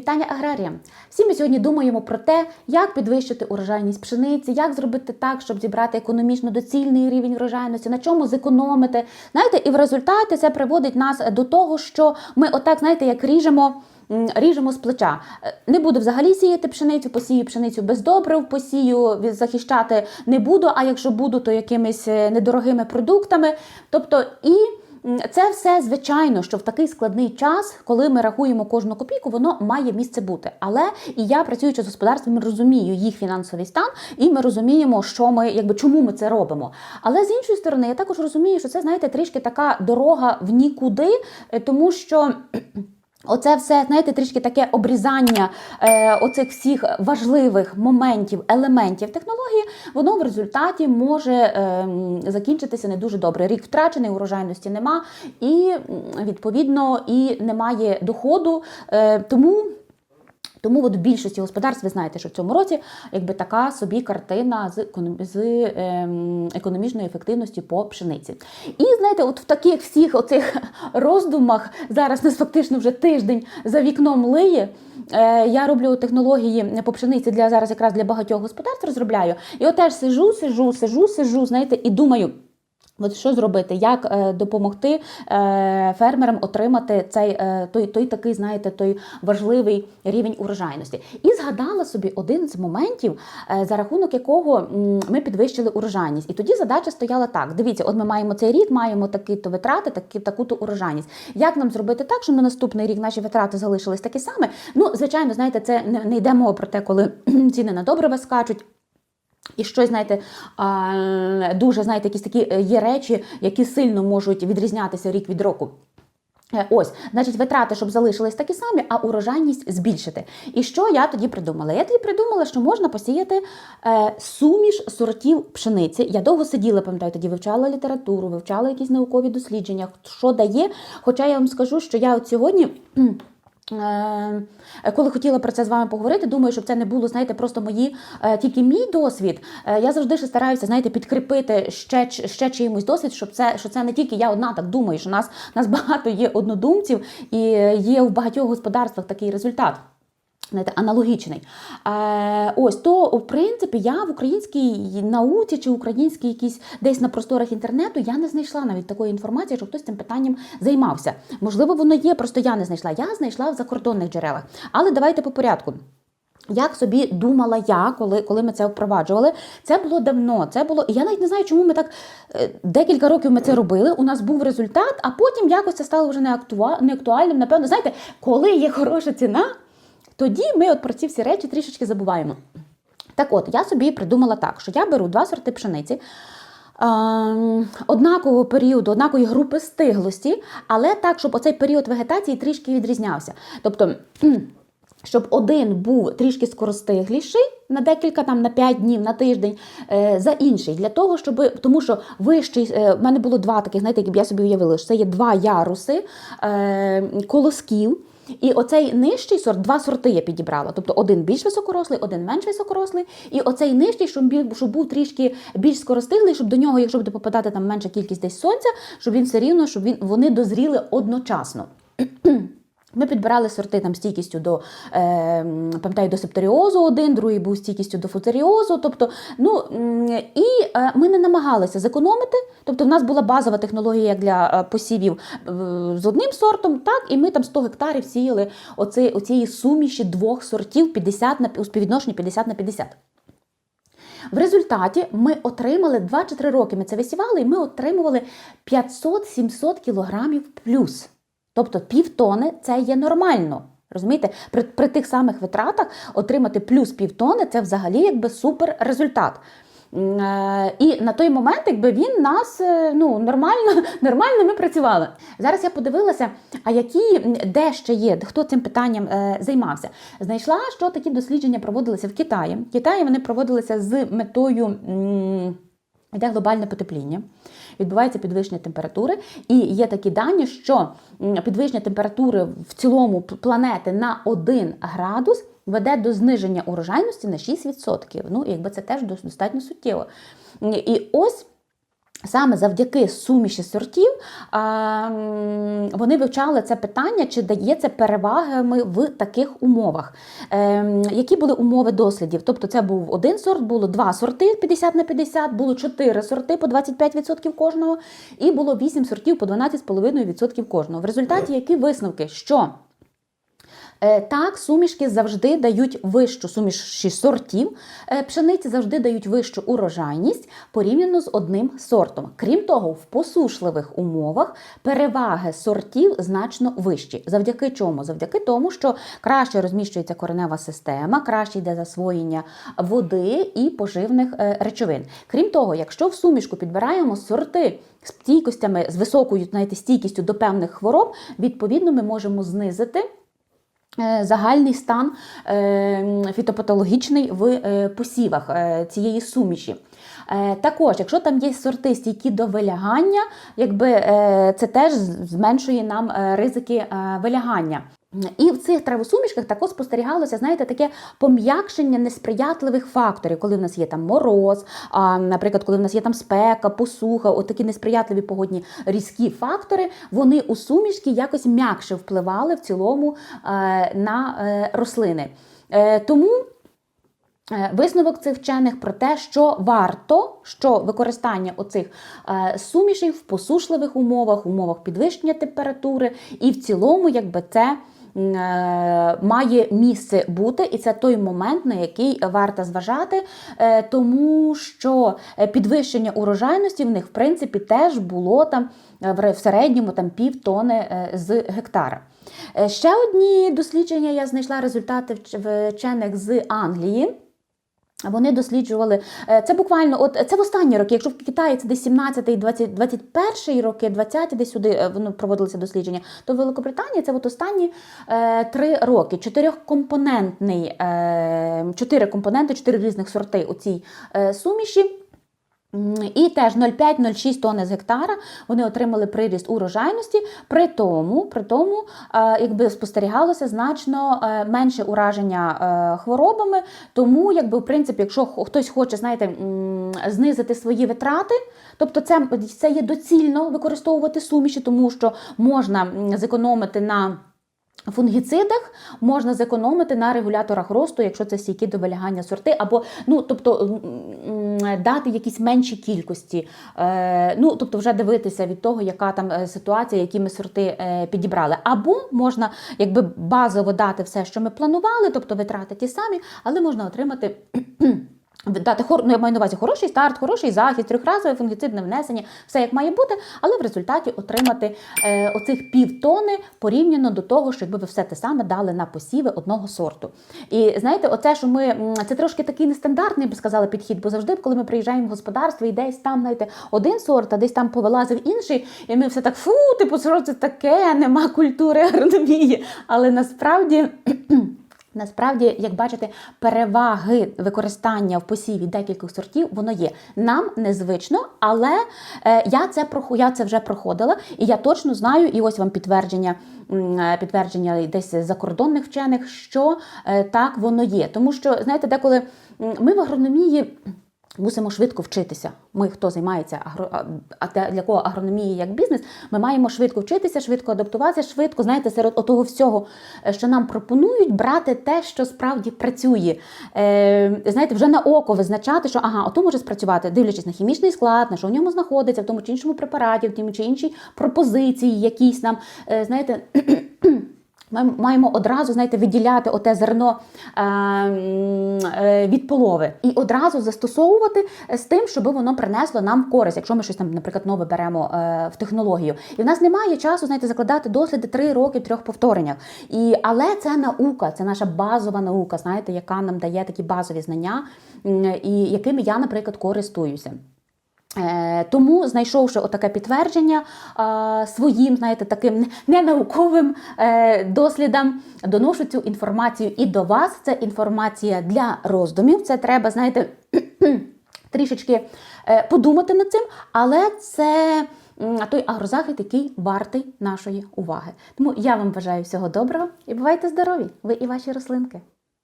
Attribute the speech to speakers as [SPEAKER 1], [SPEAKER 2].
[SPEAKER 1] Вітання аграріям! Всі ми сьогодні думаємо про те, як підвищити урожайність пшениці, як зробити так, щоб зібрати економічно доцільний рівень врожайності, на чому зекономити. Знаєте, і в результаті це приводить нас до того, що ми отак, знаєте, як ріжемо. Ріжемо з плеча. Е, Не буду взагалі сіяти пшеницю, посію пшеницю без добрив, посію захищати не буду. А якщо буду, то якимись е, недорогими продуктами. Тобто і Це все звичайно, що в такий складний час, коли ми рахуємо кожну копійку, воно має місце бути. Але і я працюючи з господарством, розумію їх фінансовий стан, і ми розуміємо, що ми якби чому ми це робимо. Але з іншої сторони, я також розумію, що це знаєте трішки така дорога в нікуди, е, тому що. Оце все, знаєте, трішки таке обрізання е, оцих всіх важливих моментів, елементів технології, воно в результаті може е, закінчитися не дуже добре. Рік втрачений, урожайності нема, і відповідно і немає доходу. Е, тому. Тому от в більшості господарств ви знаєте, що в цьому році якби така собі картина з, з ем, економічної ефективності по пшениці. І знаєте, от в таких всіх оцих роздумах зараз нас фактично вже тиждень за вікном лиє. Е, я роблю технології по пшениці для зараз якраз для багатьох господарств розробляю. І от теж сижу, сижу, сижу, сижу, знаєте, і думаю. От що зробити, як е, допомогти е, фермерам отримати цей е, той, той такий, знаєте, той важливий рівень урожайності. І згадала собі один з моментів, за рахунок якого ми підвищили урожайність. І тоді задача стояла так: дивіться, от ми маємо цей рік, маємо такі-то витрати, такі, таку-то урожайність. Як нам зробити так, щоб на наступний рік наші витрати залишились такі самі? Ну, звичайно, знаєте, це не, не йде мова про те, коли ціни на добрива скачуть. І щось, знаєте, дуже знаєте, якісь такі е, є речі, які сильно можуть відрізнятися рік від року. Е, Ось, значить, витрати, щоб залишились такі самі, а урожайність збільшити. І що я тоді придумала? Я тоді придумала, що можна посіяти е, суміш сортів пшениці. Я довго сиділа, пам'ятаю, тоді вивчала літературу, вивчала якісь наукові дослідження, що дає. Хоча я вам скажу, що я от сьогодні. Кхм, Е, Коли хотіла про це з вами поговорити, думаю, щоб це не було, знаєте, просто мої е, тільки мій досвід. Е, Я завжди ще стараюся, знаєте, підкріпити ще, ще чиїмось досвід, щоб це, що це не тільки я одна так думаю, що нас, нас багато є однодумців і є в багатьох господарствах такий результат. Знаєте, аналогічний. Е, ось то, в принципі, я в українській науці чи українській якійсь десь на просторах інтернету я не знайшла навіть такої інформації, що хтось цим питанням займався. Можливо, воно є, просто я не знайшла. Я знайшла в закордонних джерелах. Але давайте по порядку. Як собі думала я, коли, коли ми це впроваджували, це було давно. Це було, я навіть не знаю, чому ми так е, декілька років ми це робили. У нас був результат, а потім якось це стало вже не, актуа, не актуальним. Напевно, знаєте, коли є хороша ціна, тоді ми от про ці всі речі трішечки забуваємо. Так от, я собі придумала так, що я беру два сорти пшениці. ем, Однакового періоду, однакової групи стиглості, але так, щоб оцей період вегетації трішки відрізнявся. Тобто, щоб один був трішки скоростигліший на декілька там на 5 днів, на тиждень е, за інший, для того, щоб тому що вищий е, в мене було два таких, знаєте, які б я собі уявила, що це є два яруси е, колосків. І оцей нижчий сорт, два сорти я підібрала. Тобто один більш високорослий, один менш високорослий. І оцей нижчий, щоб, щоб був трішки більш скоростиглий, щоб до нього, якщо буде попадати там менша кількість десь сонця, щоб він все рівно, щоб він, вони дозріли одночасно. Ми підбирали сорти там стійкістю до е, пам'ятаю, до септоріозу один, другий був стійкістю до футеріозу. Тобто, ну і е, ми не намагалися зекономити. Тобто, в нас була базова технологія як для е, посівів е, з одним сортом, так і ми там 100 гектарів сіяли оці, оцієї суміші двох сортів 50 на у співвідношенні 50 на 50. В результаті ми отримали 2-3 роки. Ми це висівали, і ми отримували 500-700 кілограмів плюс. Тобто півтони це є нормально. Розумієте, при, при тих самих витратах отримати плюс півтони це взагалі якби супер результат. Е, І на той момент, якби він нас е, ну нормально, нормально ми працювали. Зараз я подивилася, а які де ще є, хто цим питанням е, займався. Знайшла, що такі дослідження проводилися в Китаї. В Китаї вони проводилися з метою. м, Йде глобальне потепління, відбувається підвищення температури, і є такі дані, що підвищення температури в цілому планети на 1 градус веде до зниження урожайності на 6%. Ну, якби це теж достатньо суттєво. І ось Саме завдяки суміші сортів вони вивчали це питання, чи дає це перевагами в таких умовах. Ем, Які були умови дослідів? Тобто, це був один сорт, було два сорти 50 на 50, було чотири сорти по 25% кожного, і було вісім сортів по 12,5% кожного. В результаті які висновки? Що Так, сумішки завжди дають вищу суміші сортів. е, Пшениці завжди дають вищу урожайність порівняно з одним сортом. Крім того, в посушливих умовах переваги сортів значно вищі. Завдяки чому? Завдяки тому, що краще розміщується коренева система, краще йде засвоєння води і поживних е, речовин. Крім того, якщо в сумішку підбираємо сорти з стійкостями з високою знаєте, стійкістю до певних хвороб, відповідно, ми можемо знизити. Е, Загальний стан е, фітопатологічний в е, посівах цієї суміші. Також, якщо там є сорти стійкі до вилягання, якби це теж зменшує нам ризики вилягання. І в цих травосумішках також спостерігалося, знаєте, таке пом'якшення несприятливих факторів, коли в нас є там мороз, а, наприклад, коли в нас є там спека, посуха, от такі несприятливі погодні різкі фактори, вони у сумішки якось м'якше впливали в цілому е, на е, рослини. Е, тому Висновок цих вчених про те, що варто, що використання оцих сумішей в посушливих умовах, умовах підвищення температури, і в цілому, якби це має місце бути, і це той момент, на який варто зважати, е, тому що е, підвищення урожайності в них, в принципі, теж було там е, в середньому там пів тони е, з гектара. Е, Ще одні дослідження я знайшла результати вчених з Англії. Вони досліджували е, це буквально, от це в останні роки. Якщо в Китаї це десь 17-й, 20, 21 роки, 20-ті десь сюди е, воно проводилися дослідження, то в Великобританії це от останні е, три роки. Чотирьохкомпонентний, е, чотири компоненти, чотири різних сорти у цій е, суміші. І теж 0,5-0,6 тонни з гектара вони отримали приріст урожайності. При тому, при тому е, якби спостерігалося значно е, менше ураження е, хворобами. Тому, якби в принципі, якщо хтось хоче, знаєте, знизити свої витрати, тобто це, це є доцільно використовувати суміші, тому що можна зекономити на. Фунгіцидах можна зекономити на регуляторах росту, якщо це стійкі до вилягання сорти, або ну тобто дати якісь менші кількості. Е, ну тобто, вже дивитися від того, яка там е, ситуація, які ми сорти е, підібрали. Або можна якби базово дати все, що ми планували, тобто витрати ті самі, але можна отримати. Дати ну, я маю на увазі хороший старт, хороший захист, трьохразове фунгіцидне внесення, все як має бути, але в результаті отримати е, оцих півтони порівняно до того, що якби ви все те саме дали на посіви одного сорту. І знаєте, оце, що ми це трошки такий нестандартний, я би сказала, підхід, бо завжди, коли ми приїжджаємо в господарство і десь там, знаєте, один сорт, а десь там повилазив інший, і ми все так фу, типу, що це таке, нема культури агрономії. Але насправді. Насправді, як бачите, переваги використання в посіві декількох сортів воно є. Нам незвично, але е, я це я це вже проходила, і я точно знаю, і ось вам підтвердження, е, підтвердження десь закордонних вчених, що е, так воно є. Тому що, знаєте, деколи ми в агрономії. Мусимо швидко вчитися. Ми, хто займається агро... а- для- кого агрономія як бізнес, ми маємо швидко вчитися, швидко адаптуватися, швидко, знаєте, серед того всього, е, що нам пропонують, брати те, що справді працює. Е, знаєте, вже на око визначати, що ага, ото може спрацювати, дивлячись на хімічний склад, на що в ньому знаходиться, в тому чи іншому препараті, в тому чи іншій пропозиції, якісь нам, е, знаєте. Ми маємо одразу знаєте, виділяти оте зерно е, е, від полови і одразу застосовувати з тим, щоб воно принесло нам користь, якщо ми щось там, наприклад, нове беремо е, в технологію. І в нас немає часу знаєте, закладати досліди три роки в трьох повтореннях. І, але це наука, це наша базова наука, знаєте, яка нам дає такі базові знання, і якими я, наприклад, користуюся. Е, Тому, знайшовши отаке підтвердження е, своїм, знаєте, таким ненауковим е, дослідам, доношу цю інформацію і до вас. Це інформація для роздумів. Це треба, знаєте, трішечки подумати над цим, але це той агрозахист, який вартий нашої уваги. Тому я вам бажаю всього доброго і бувайте здорові! Ви і ваші рослинки.